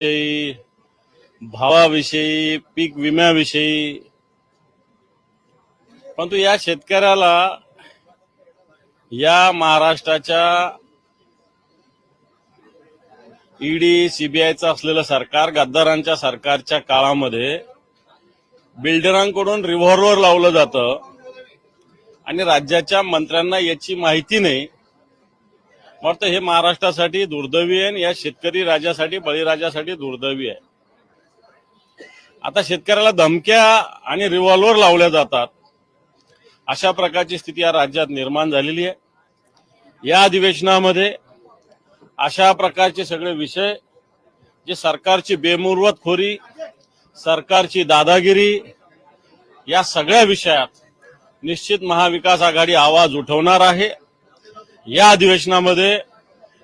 विषयी भावाविषयी पीक विम्याविषयी. परंतु या शेतकऱ्याला या महाराष्ट्राच्या ईडी सीबीआयचं असलेलं सरकार गद्दारांच्या सरकारच्या काळामध्ये बिल्डरांकडून रिव्हॉल्वर लावलं जातं आणि राज्याच्या मंत्र्यांना याची माहिती नाही. वाटतं हे महाराष्ट्रासाठी दुर्दैवी आहे आणि या शेतकरी राजासाठी बळीराजासाठी दुर्दैवी आहे. आता शेतकऱ्याला धमक्या आणि रिव्हॉल्वर लावल्या जातात. अशा प्रकारची स्थिती या राज्यात निर्माण झालेली आहे. या अधिवेशनामध्ये अशा प्रकारचे सगळे विषय जे सरकारची बेमुर्वतखोरी सरकारची दादागिरी या सगळ्या विषयात निश्चित महाविकास आघाडी आवाज उठवणार आहे. या अधिवेशनामध्ये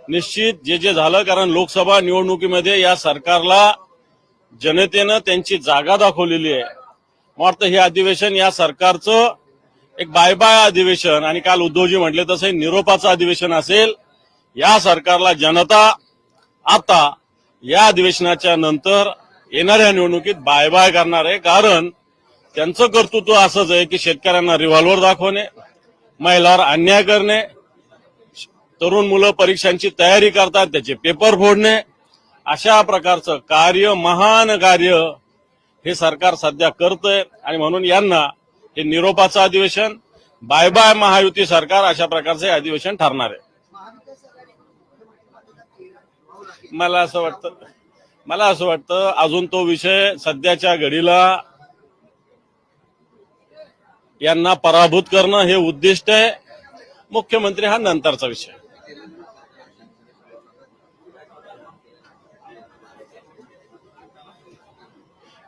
निश्चित जे जे झालं कारण लोकसभा निवडणुकीमध्ये या सरकारला जनतेनं त्यांची जागा दाखवलेली आहे. मला वाटतं हे अधिवेशन या सरकारचं एक बाय बाय अधिवेशन आणि काल उद्धवजी म्हटले तसं निरोपाचं अधिवेशन असेल या सरकारला जनता आता या अधिवेशनाच्या नंतर येणाऱ्या निवडणुकीत बाय बाय करणार आहे. कारण त्यांचं कर्तृत्व असंच आहे की शेतकऱ्यांना रिव्हॉल्वर दाखवणे महिलावर अन्याय करणे तरुण मुलं परीक्षांची तयारी करतात त्याचे पेपर फोडणे. अशा प्रकारचं कार्य महान कार्य हे सरकार सध्या करतंय. आणि म्हणून यांना हे निरोपाचं अधिवेशन बाय बाय महायुती सरकार अशा प्रकारचं अधिवेशन ठरणार आहे. मला असं वाटतं मला असं वाटतं अजून तो विषय सध्याच्या घडीला यांना पराभूत करणं हे उद्दिष्ट आहे. मुख्यमंत्री हा नंतरचा विषय.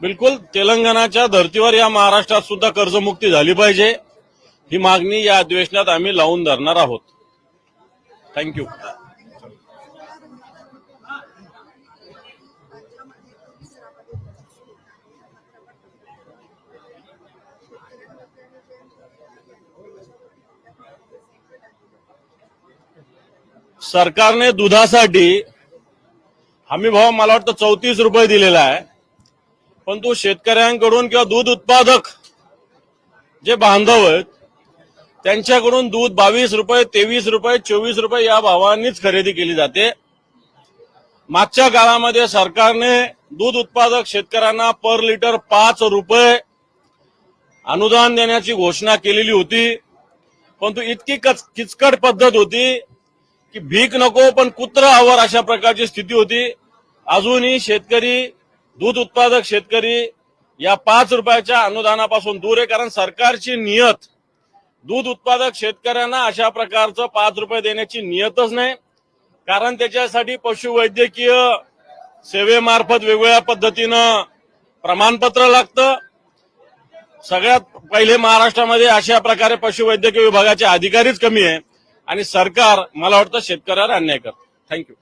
बिलकुल तेलंगणाच्या धर्तीवर या महाराष्ट्रात सुद्धा कर्जमुक्ती झाली पाहिजे. ही मागणी या अधिवेशनात आम्ही लावून धरणार आहोत. थँक्यू सरकारने दुधासाठी हमी भाव मला वाटतं चौतीस रुपये दिलेला आहे. पण तो शेतकऱ्यांकडून किंवा दूध उत्पादक जे बांधव आहेत त्यांच्याकडून दूध बावीस रुपये तेवीस रुपये चोवीस रुपये या भावांनीच खरेदी केली जाते. मागच्या काळामध्ये सरकारने दूध उत्पादक शेतकऱ्यांना पर लिटर पाच रुपये अनुदान देण्याची घोषणा केलेली होती. परंतु इतकी कच- किचकट पद्धत होती की भीक नको पण कुत्र आवर अशा प्रकारची स्थिती होती. अजूनही शेतकरी दूध उत्पादक शेतकरी या पाच रुपयाच्या अनुदानापासून दूर आहे कारण सरकारची नियत दूध उत्पादक शेतकऱ्यांना अशा प्रकारचं पाच रुपये देण्याची नियतच नाही. कारण त्याच्यासाठी पशुवैद्यकीय सेवेमार्फत वेगवेगळ्या पद्धतीनं प्रमाणपत्र लागतं. सगळ्यात पहिले महाराष्ट्रामध्ये अशा प्रकारे पशुवैद्यकीय विभागाचे अधिकारीच कमी आहे आणि सरकार मला वाटतं शेतकऱ्यावर अन्याय करतं. थँक्यू